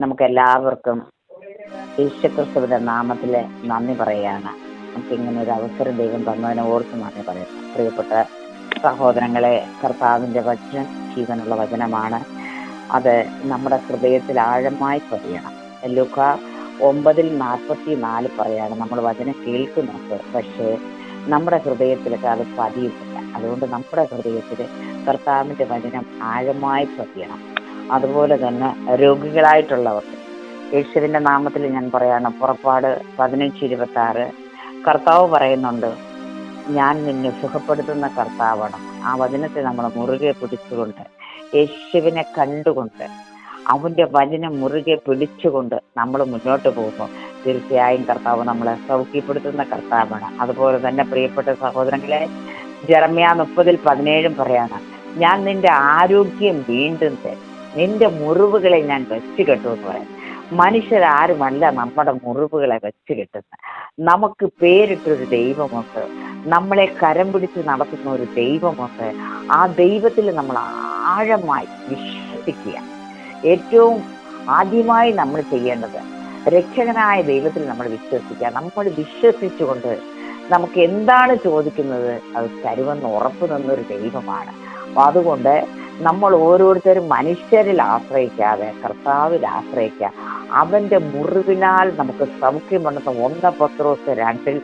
നമുക്ക് എല്ലാവർക്കും യേശുക്രിസ്തുവിന്റെ നാമത്തിൽ നന്ദി പറയുകയാണ്. നമുക്ക് ഇങ്ങനെ ഒരു അവസരം ദൈവം തന്നതിനെ ഓർത്ത് നന്ദി പറയുന്നു. പ്രിയപ്പെട്ട സഹോദരങ്ങളെ കർത്താവിന്റെ വചനം ജീവനുള്ള വചനമാണ്. അത് നമ്മുടെ ഹൃദയത്തിൽ ആഴമായി പതിയണം. ലുക്ക ഒമ്പതിൽ നാൽപ്പത്തി നാല് പറയാണ് നമ്മൾ വചനം കേൾക്കുന്നുണ്ട്. പക്ഷേ നമ്മുടെ ഹൃദയത്തിലൊക്കെ അത് പതിയുന്നില്ല. അതുകൊണ്ട് നമ്മുടെ ഹൃദയത്തിൽ കർത്താവിന്റെ വചനം ആഴമായി പതിയണം. അതുപോലെ തന്നെ രോഗികളായിട്ടുള്ളവർക്ക് യേശുവിന്റെ നാമത്തിൽ ഞാൻ പറയാണ് പുറപ്പാട് പതിനഞ്ച് ഇരുപത്തി ആറ് കർത്താവ് പറയുന്നുണ്ട് ഞാൻ നിന്നെ സുഖപ്പെടുത്തുന്ന കർത്താവാണ്. ആ വചനത്തെ നമ്മൾ മുറുകെ പിടിച്ചുകൊണ്ട് യേശുവിനെ കണ്ടുകൊണ്ട് അവന്റെ വചനം മുറുകെ പിടിച്ചുകൊണ്ട് നമ്മൾ മുന്നോട്ട് പോകുമ്പോൾ തീർച്ചയായും കർത്താവ് നമ്മളെ സൗഖ്യപ്പെടുത്തുന്ന കർത്താവാണ്. അതുപോലെ തന്നെ പ്രിയപ്പെട്ട സഹോദരങ്ങളെ ജർമ്മിയ മുപ്പതിൽ പതിനേഴും പറയാണ് ഞാൻ നിന്റെ ആരോഗ്യം വീണ്ടും തരും. നിന്റെ മുറിവുകളെ ഞാൻ വെച്ച് കെട്ടുമെന്ന് പറയാം. മനുഷ്യരാരുമല്ല നമ്മുടെ മുറിവുകളെ വെച്ച് കെട്ടുന്നത് നമുക്ക് പേരിട്ടൊരു ദൈവമുണ്ട്. നമ്മളെ കരം പിടിച്ച് നടത്തുന്ന ഒരു ദൈവമുണ്ട്. ആ ദൈവത്തിൽ നമ്മൾ ആഴമായി വിശ്വസിക്കുക. ഏറ്റവും ആദ്യമായി നമ്മൾ ചെയ്യേണ്ടത് രക്ഷകനായ ദൈവത്തിൽ നമ്മൾ വിശ്വസിക്കുക. നമ്മൾ വിശ്വസിച്ചുകൊണ്ട് നമുക്ക് എന്താണ് ചോദിക്കുന്നത്? അത് തരുമെന്ന് ഉറപ്പ് നിന്നൊരു ദൈവമാണ്. അതുകൊണ്ട് നമ്മൾ ഓരോരുത്തരും മനുഷ്യരിൽ ആശ്രയിക്കാതെ കർത്താവിൽ ആശ്രയിക്കുക അവന്റെ മുറിവിനാൽ നമുക്ക് സൗഖ്യമുണ്ടെന്ന് ഒന്ന പത്രോസ് രണ്ടിൽ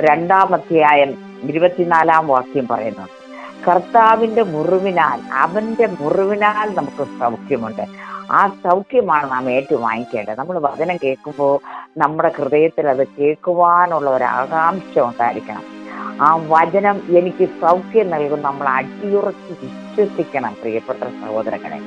രണ്ടാമധ്യായം ഇരുപത്തിനാലാം വാക്യം പറയുന്നു. കർത്താവിന്റെ മുറിവിനാൽ അവന്റെ മുറിവിനാൽ നമുക്ക് സൗഖ്യമുണ്ട്. ആ സൗഖ്യമാണ് നാം ഏറ്റു വാങ്ങിക്കേണ്ടത് നമ്മൾ വചനം കേൾക്കുമ്പോൾ നമ്മുടെ ഹൃദയത്തിൽ അത് കേൾക്കുവാനുള്ള ഒരു ആകാംക്ഷ ഉണ്ടായിരിക്കണം. ആ വചനം എനിക്ക് സൗഖ്യം നൽകും. നമ്മൾ അടിയുറച്ച് വിശ്വസിക്കണം പ്രിയപ്പെട്ട സഹോദരങ്ങളെ.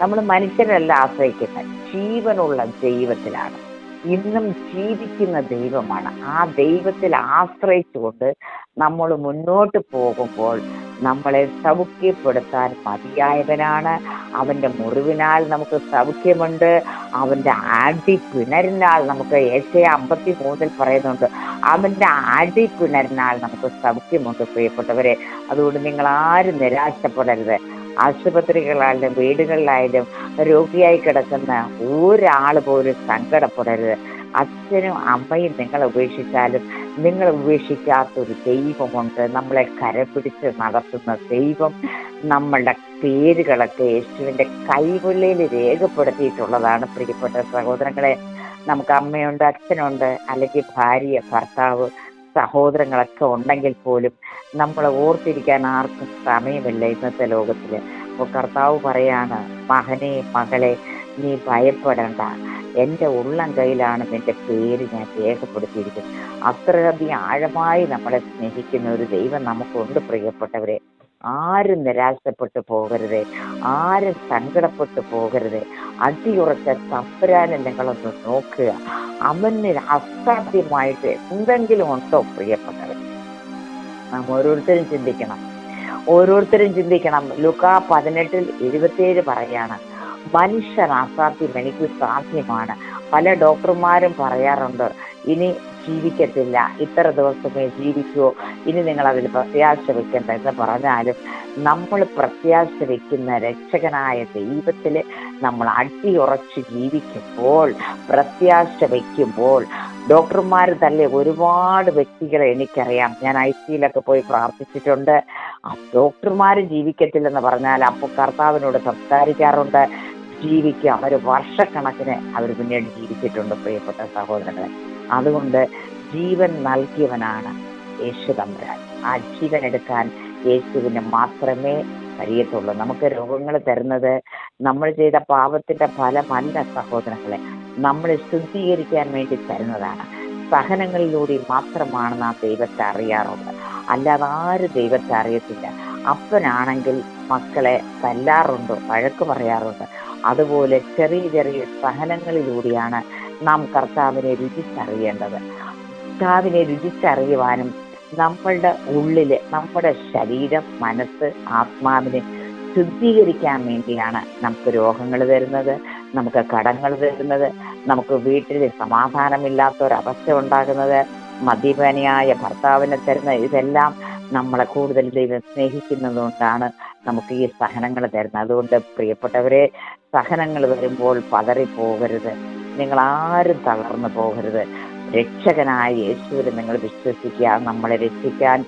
നമ്മൾ മനുഷ്യരല്ല ആശ്രയിക്കുന്നത്. ജീവനുള്ള ദൈവത്തിലാണ്. ഇന്നും ജീവിക്കുന്ന ദൈവമാണ്. ആ ദൈവത്തിൽ ആശ്രയിച്ചുകൊണ്ട് നമ്മൾ മുന്നോട്ട് പോകുമ്പോൾ നമ്മളെ സൗഖ്യപ്പെടുത്താൻ മതിയായവനാണ്. അവന്റെ മുറിവിനാൽ നമുക്ക് സൗഖ്യമുണ്ട്. അവന്റെ ആടി പിണരുന്നാൾ നമുക്ക് ഏഷ്യ അമ്പത്തി മൂന്നിൽ പറയുന്നുണ്ട്. അവന്റെ ആടി പിണരുന്നാൾ നമുക്ക് സൗഖ്യമുണ്ട് പ്രിയപ്പെട്ടവരെ. അതുകൊണ്ട് നിങ്ങൾ ആരും നിരാശപ്പെടരുത്. ആശുപത്രികളായാലും വീടുകളിലായാലും രോഗിയായി കിടക്കുന്ന ഒരാൾ പോലും സങ്കടപ്പെടരുത്. അച്ഛനും അമ്മയും നിങ്ങളെ ഉപേക്ഷിച്ചാലും നിങ്ങൾ ഉപേക്ഷിക്കാത്തൊരു ദൈവമുണ്ട്. നമ്മളെ കരപിടിച്ച് നടത്തുന്ന ദൈവം നമ്മളുടെ പേരുകളൊക്കെ യേശുവിന്റെ കൈവെള്ളിയിൽ രേഖപ്പെടുത്തിയിട്ടുള്ളതാണ് പ്രിയപ്പെട്ട സഹോദരങ്ങളെ. നമുക്ക് അമ്മയുണ്ട് അച്ഛനുണ്ട് അല്ലെങ്കിൽ ഭാര്യ ഭർത്താവ് സഹോദരങ്ങളൊക്കെ ഉണ്ടെങ്കിൽ പോലും നമ്മളെ ഓർത്തിരിക്കാൻ ആർക്കും സമയമില്ല ഇന്നത്തെ ലോകത്തിൽ അപ്പോൾ കർത്താവ് പറയാണ് മകനെ മകളെ നീ ഭയപ്പെടേണ്ട. എന്റെ ഉള്ളം കയ്യിലാണ് നിന്റെ പേര് ഞാൻ രേഖപ്പെടുത്തിയിരിക്കുന്നത്. അത്രയധികം ആഴമായി നമ്മളെ സ്നേഹിക്കുന്ന ഒരു ദൈവം നമുക്കുണ്ട് പ്രിയപ്പെട്ടവരെ. ആരും നിരാശപ്പെട്ടു പോകരുത്. ആരും സങ്കടപ്പെട്ടു പോകരുത്. അടിയുറച്ച തമ്പുരാനെ നിങ്ങളൊന്ന് നോക്കുക. അവന് അസാധ്യമായിട്ട് എന്തെങ്കിലും ഉണ്ടോ പ്രിയപ്പെട്ടവർ നാം ഓരോരുത്തരും ചിന്തിക്കണം. ഓരോരുത്തരും ചിന്തിക്കണം. ലുക്ക പതിനെട്ടിൽ എഴുപത്തിയേഴ് പറയാണ് മനുഷ്യൻ അസാധ്യം എനിക്ക് സാധ്യമാണ്. പല ഡോക്ടർമാരും പറയാറുണ്ട് ഇനി ജീവിക്കത്തില്ല. ഇത്ര ദിവസമേ ജീവിക്കുവോ ഇനി നിങ്ങൾ അതിൽ പ്രത്യാശ വെക്കണ്ട എന്ന് പറഞ്ഞാലും നമ്മൾ പ്രത്യാശ വെക്കുന്ന രക്ഷകനായ ദൈവത്തിൽ നമ്മൾ അടിയുറച്ച് ജീവിക്കുമ്പോൾ പ്രത്യാശ വയ്ക്കുമ്പോൾ ഡോക്ടർമാർ തന്നെ ഒരുപാട് വ്യക്തികളെ എനിക്കറിയാം. ഞാൻ ഐ സിയിലൊക്കെ പോയി പ്രാർത്ഥിച്ചിട്ടുണ്ട്. ഡോക്ടർമാർ ജീവിക്കത്തില്ലെന്ന് പറഞ്ഞാൽ അപ്പോൾ കർത്താവിനോട് സംസാരിക്കാറുണ്ട്. ജീവിക്കുക. അവർ വർഷക്കണക്കിന് അവർ പിന്നീട് ജീവിച്ചിട്ടുണ്ട് പ്രിയപ്പെട്ട സഹോദരങ്ങളെ. അതുകൊണ്ട് ജീവൻ നൽകിയവനാണ് യേശു തമ്പുരാൻ. ആ ജീവൻ എടുക്കാൻ യേശുവിന് മാത്രമേ കഴിയത്തുള്ളൂ. നമുക്ക് രോഗങ്ങൾ തരുന്നത് നമ്മൾ ചെയ്ത പാപത്തിന്റെ ഫലമല്ല സഹോദരങ്ങളെ. നമ്മൾ ശുദ്ധീകരിക്കാൻ വേണ്ടി തരുന്നതാണ്. സഹനങ്ങളിലൂടെ മാത്രമാണ് നാം ദൈവത്തെ അറിയാറുള്ളത്. അല്ലാതെ ആര് ദൈവത്തെ അറിയത്തില്ല. അപ്പനാണെങ്കിൽ മക്കളെ തല്ലാറുണ്ട് വഴക്ക് പറയാറുണ്ട്. അതുപോലെ ചെറിയ ചെറിയ സഹനങ്ങളിലൂടെയാണ് നാം കർത്താവിനെ രുചിച്ചറിയേണ്ടത്. കർത്താവിനെ രുചിച്ചറിയുവാനും നമ്മളുടെ ഉള്ളിൽ നമ്മുടെ ശരീരം മനസ്സ് ആത്മാവിനെ ശുദ്ധീകരിക്കാൻ വേണ്ടിയാണ് നമുക്ക് രോഗങ്ങൾ വരുന്നത് നമുക്ക് കടങ്ങൾ വരുന്നത് നമുക്ക് വീട്ടിൽ സമാധാനമില്ലാത്ത ഒരവസ്ഥ ഉണ്ടാകുന്നത് മദ്യപനിയായ ഭർത്താവിനെ തരുന്ന ഇതെല്ലാം നമ്മളെ കൂടുതൽ ദൈവം സ്നേഹിക്കുന്നതുകൊണ്ടാണ് നമുക്ക് ഈ സഹനങ്ങൾ തരുന്നത്. അതുകൊണ്ട് പ്രിയപ്പെട്ടവരെ സഹനങ്ങൾ വരുമ്പോൾ പതറിപ്പോകരുത്. നിങ്ങൾ ആരും തളർന്നു പോകരുത്. രക്ഷകനായ യേശുവിൽ നിങ്ങൾ വിശ്വസിക്കുക നമ്മളെ രക്ഷിക്കാൻ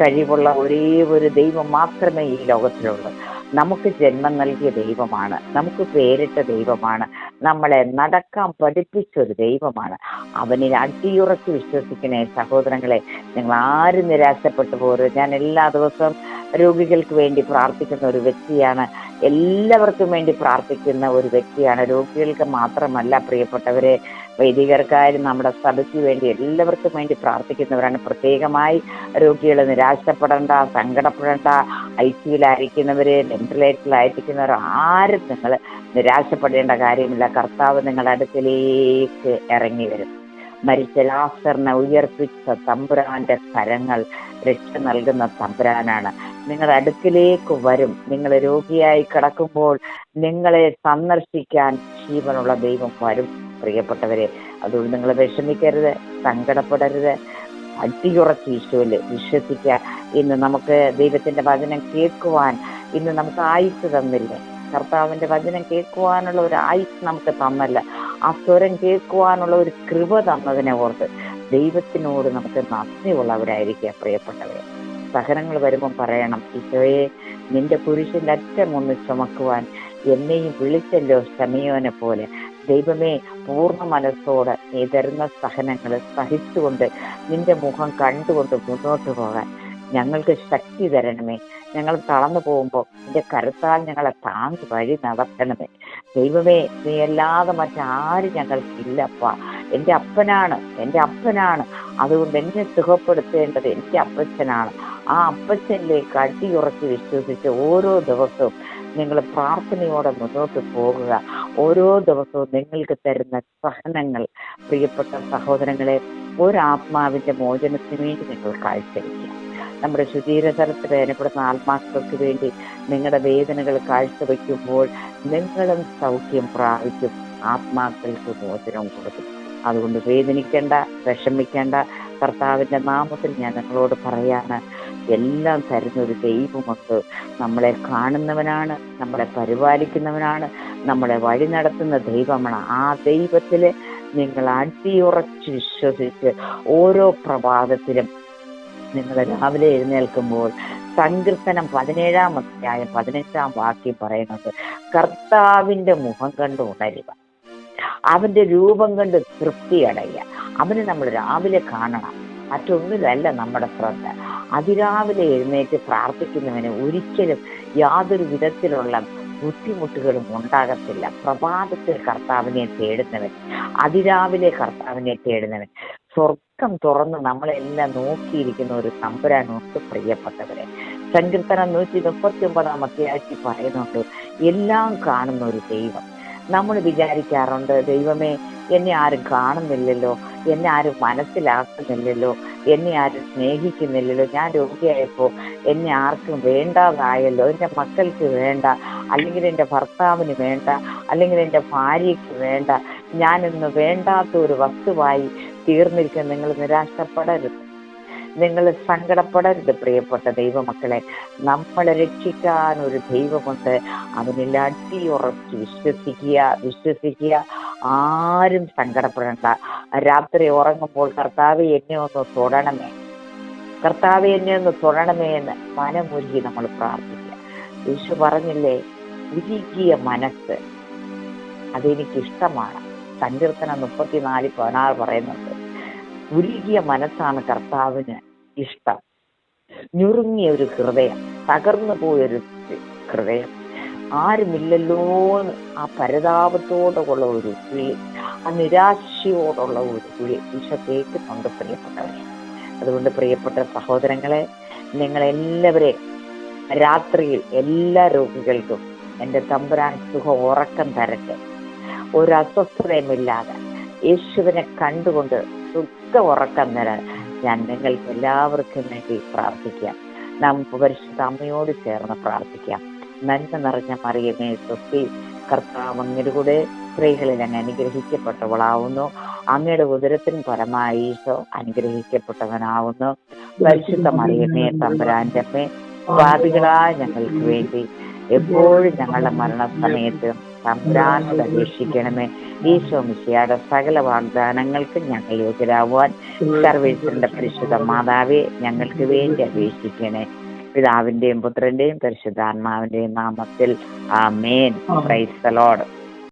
കഴിവുള്ള ഒരേ ഒരു ദൈവം മാത്രമേ ഈ ലോകത്തിലുള്ളൂ. നമുക്ക് ജന്മം നൽകിയ ദൈവമാണ് നമുക്ക് പേരിട്ട ദൈവമാണ് നമ്മളെ നടക്കാൻ പഠിപ്പിച്ച ഒരു ദൈവമാണ്. അവനിൽ അടിയുറച്ച് വിശ്വസിക്കണേ സഹോദരങ്ങളെ നിങ്ങൾ ആരും നിരാശപ്പെട്ടു പോകരുത്. ഞാൻ എല്ലാ ദിവസവും രോഗികൾക്ക് വേണ്ടി പ്രാർത്ഥിക്കുന്ന ഒരു വ്യക്തിയാണ് എല്ലാവർക്കും വേണ്ടി പ്രാർത്ഥിക്കുന്ന ഒരു വ്യക്തിയാണ്. രോഗികൾക്ക് മാത്രമല്ല പ്രിയപ്പെട്ടവരെ വൈദികർക്കായാലും നമ്മുടെ സഭയ്ക്ക് വേണ്ടി എല്ലാവർക്കും വേണ്ടി പ്രാർത്ഥിക്കുന്നവരാണ്. പ്രത്യേകമായി രോഗികൾ നിരാശപ്പെടേണ്ട സങ്കടപ്പെടേണ്ട ഐ സിയിലായിരിക്കുന്നവർ വെന്റിലേറ്ററിലായിരിക്കുന്നവർ ആരും നിങ്ങൾ നിരാശപ്പെടേണ്ട കാര്യമില്ല. കർത്താവ് നിങ്ങളുടെ അടുത്തിലേക്ക് ഇറങ്ങി വരും. മരിച്ച ലാസറിനെ ഉയർപ്പിച്ച തമ്പുരാന്റെ കരങ്ങൾ രക്ഷ നൽകുന്ന തമ്പുരാനാണ്. നിങ്ങളുടെ അടുക്കിലേക്ക് വരും. നിങ്ങൾ രോഗിയായി കിടക്കുമ്പോൾ നിങ്ങളെ സന്ദർശിക്കാൻ ജീവനുള്ള ദൈവം വരും. പ്രിയപ്പെട്ടവരെ അതുകൊണ്ട് നിങ്ങൾ വിഷമിക്കരുത് സങ്കടപ്പെടരുത്. അടിയുറച്ച് ഈശോയിൽ വിശ്വസിക്കുക. ഇന്ന് നമുക്ക് ദൈവത്തിന്റെ വചനം കേൾക്കുവാൻ ഇന്ന് നമുക്ക് ആയുസ് തന്നില്ലേ. കർത്താവിന്റെ വചനം കേൾക്കുവാനുള്ള ഒരു ആയുസ് നമുക്ക് തന്നല്ല. ആ സ്വരം കേൾക്കുവാനുള്ള ഒരു കൃപ തന്നതിനെ ഓർത്ത് ദൈവത്തിനോട് നമുക്ക് നന്ദിയുള്ളവരായിരിക്കുക പ്രിയപ്പെട്ടവരെ. സഹനങ്ങൾ വരുമ്പം പറയണം ഈശോയെ നിന്റെ പുരുഷന്റെ അറ്റം ഒന്ന് ചുമക്കുവാൻ എന്നെയും വിളിച്ചല്ലോ ശമയോനെ പോലെ. ദൈവമേ പൂർണ മനസ്സോടെ നീ തരുന്ന സഹനങ്ങൾ സഹിച്ചുകൊണ്ട് നിന്റെ മുഖം കണ്ടുകൊണ്ട് മുന്നോട്ട് പോകാൻ ഞങ്ങൾക്ക് ശക്തി തരണമേ. ഞങ്ങൾ തളർന്നു പോകുമ്പോൾ നിന്റെ കരുത്താൽ ഞങ്ങളെ താങ്ങി വഴി നടത്തണമേ. ദൈവമേ നീ അല്ലാതെ മറ്റാരും ഞങ്ങൾക്കില്ലപ്പ. എന്റെ അപ്പനാണ് എന്റെ അപ്പനാണ്. അതുകൊണ്ട് എന്നെ സുഖപ്പെടുത്തേണ്ടത് എന്റെ അപ്പച്ചനാണ്. ആ അപ്പച്ചനിലേക്ക് അടിയുറച്ച് വിശ്വസിച്ച് ഓരോ ദിവസവും നിങ്ങൾ പ്രാർത്ഥനയോടെ മുന്നോട്ട് പോകുക. ഓരോ ദിവസവും നിങ്ങൾക്ക് തരുന്ന സഹനങ്ങൾ പ്രിയപ്പെട്ട സഹോദരങ്ങളെ ഒരാത്മാവിന്റെ മോചനത്തിന് വേണ്ടി നിങ്ങൾ കാഴ്ചവെക്കുക നമ്മുടെ ശുചീരതലത്തിൽ വേദനപ്പെടുന്ന ആത്മാക്കൾക്ക് വേണ്ടി നിങ്ങളുടെ വേദനകൾ കാഴ്ചവെക്കുമ്പോൾ നിങ്ങളും സൗഖ്യം പ്രാപിക്കും. ആത്മാക്കൾക്ക് മോചനം കൊടുക്കും. അതുകൊണ്ട് വേദനിക്കേണ്ട വിഷമിക്കേണ്ട കർത്താവിന്റെ നാമത്തിൽ ഞാൻ നിങ്ങളോട് പറയാണ് എല്ലാം തരുന്ന ഒരു ദൈവമുണ്ട് നമ്മളെ കാണുന്നവനാണ് നമ്മളെ പരിപാലിക്കുന്നവനാണ് നമ്മളെ വഴി നടത്തുന്ന ദൈവമാണ്. ആ ദൈവത്തിൽ നിങ്ങൾ അടിയുറച്ച് വിശ്വസിച്ച് ഓരോ പ്രഭാതത്തിലും നിങ്ങൾ രാവിലെ എഴുന്നേൽക്കുമ്പോൾ സങ്കീർത്തനം പതിനേഴാം അധ്യായം പതിനെട്ടാം വാക്യം പറയുന്നത് കർത്താവിന്റെ മുഖം കണ്ട് ഉണരുക അവന്റെ രൂപം കണ്ട് തൃപ്തി അടയുക അവന് നമ്മൾ രാവിലെ കാണണം. മറ്റൊന്നിലല്ല നമ്മുടെ ശ്രദ്ധ. അതിരാവിലെ എഴുന്നേറ്റ് പ്രാർത്ഥിക്കുന്നവന് ഒരിക്കലും യാതൊരു വിധത്തിലുള്ള ബുദ്ധിമുട്ടുകളും ഉണ്ടാകത്തില്ല. പ്രഭാതത്തിൽ കർത്താവിനെ തേടുന്നവൻ അതിരാവിലെ കർത്താവിനെ തേടുന്നവൻ. സ്വർഗം തുറന്ന് നമ്മളെല്ലാം നോക്കിയിരിക്കുന്ന ഒരു തമ്പുരാനോട്ട് പ്രിയപ്പെട്ടവരെ. സങ്കീർത്തനം നൂറ്റി മുപ്പത്തി ഒമ്പതാം അധ്യായത്തിൽ പറയുന്നുണ്ട് എല്ലാം കാണുന്ന ഒരു ദൈവം നമ്മൾ വിചാരിക്കാറുണ്ട് ദൈവമേ എന്നെ ആരും കാണുന്നില്ലല്ലോ എന്നെ ആരും മനസ്സിലാക്കുന്നില്ലല്ലോ എന്നെ ആരും സ്നേഹിക്കുന്നില്ലല്ലോ ഞാൻ രോഗിയായപ്പോൾ എന്നെ ആർക്കും വേണ്ടാതായല്ലോ എന്റെ മക്കൾക്ക് വേണ്ട അല്ലെങ്കിൽ എന്റെ ഭർത്താവിന് വേണ്ട അല്ലെങ്കിൽ എന്റെ ഭാര്യയ്ക്ക് വേണ്ട ഞാനിന്ന് വേണ്ടാത്ത ഒരു വസ്തുവായി തീർന്നിരിക്കാൻ നിങ്ങൾ നിരാശപ്പെടരുത്. നിങ്ങൾ സങ്കടപ്പെടരുത് പ്രിയപ്പെട്ട ദൈവമക്കളെ. നമ്മളെ രക്ഷിക്കാൻ ഒരു ദൈവമുണ്ട്. അവനിൽ അടിയുറച്ച് വിശ്വസിക്കുക വിശ്വസിക്കുക. ആരും സങ്കടപ്പെടേണ്ട. രാത്രി ഉറങ്ങുമ്പോൾ കർത്താവ് എന്നെ ഒന്ന് തൊടണമേ. കർത്താവ് എന്നെ ഒന്ന് തൊടണമേ എന്ന് മനമൊരുകി നമ്മൾ പ്രാർത്ഥിക്കുക. യേശു പറഞ്ഞില്ലേ ഉരുകിയ മനസ്സ് അതെനിക്കിഷ്ടമാണ് സങ്കീർത്തനം മുപ്പത്തിനാല് പതിനാറ് പറയുന്നുണ്ട്. ഉരുകിയ മനസ്സാണ് കർത്താവിന് ഇഷ്ടം. ഞുറുങ്ങിയ ഒരു ഹൃദയം തകർന്നു പോയൊരു ഹൃദയം. ആരുമില്ലല്ലോ ആ പരിതാപത്തോടുള്ള ഒരു വിളി ആ നിരാശയോടുള്ള ഒരു വിളി ഈശോ കേൾക്കുന്നുണ്ട് പ്രിയപ്പെട്ടവരെ. അതുകൊണ്ട് പ്രിയപ്പെട്ട സഹോദരങ്ങളെ നിങ്ങളെല്ലാവരെയും രാത്രിയിൽ എല്ലാ രോഗികൾക്കും എന്റെ തമ്പുരാൻ സുഖ ഉറക്കം തരട്ടെ. ഒരു അസ്വസ്ഥതയുമില്ലാതെ യേശുവിനെ കണ്ടുകൊണ്ട് സുഖ ഉറക്കം തരാൻ ഞാൻ നിങ്ങൾക്ക് എല്ലാവർക്കും വേണ്ടി പ്രാർത്ഥിക്കാം. നാം പരിശുദ്ധ അമ്മയോട് ചേർന്ന് പ്രാർത്ഥിക്കാം. നന്മ നിറഞ്ഞ മറിയമേ സ്വസ്തി കർത്താവ് അങ്ങയുടെ കൂടെ സ്ത്രീകളിൽ അങ്ങ് അനുഗ്രഹിക്കപ്പെട്ടവളാവുന്നു. അങ്ങയുടെ ഉദരത്തിന് പരമായി ഈശോ അനുഗ്രഹിക്കപ്പെട്ടവനാവുന്നു. പരിശുദ്ധ മറിയമേ തമ്പുരാന്റെ അമ്മേ ഞങ്ങൾക്ക് വേണ്ടി എപ്പോഴും ഞങ്ങളുടെ മരണസമയത്ത് തമ്പുരാനോട് അപേക്ഷിക്കണമേ ഈശോ മിശിയാടെ സകല വാഗ്ദാനങ്ങൾക്ക് ഞങ്ങൾ യോഗ്യരാവാൻ സർവേശ്വരന്റെ പരിശുദ്ധ മാതാവെ ഞങ്ങൾക്ക് വേണ്ടി അപേക്ഷിക്കണേ പിതാവിന്റെയും പുത്രന്റെയും പരിശുദ്ധാത്മാവിന്റെയും നാമത്തിൽ. ആ മേൻ പ്രൈസ് ലോഡ്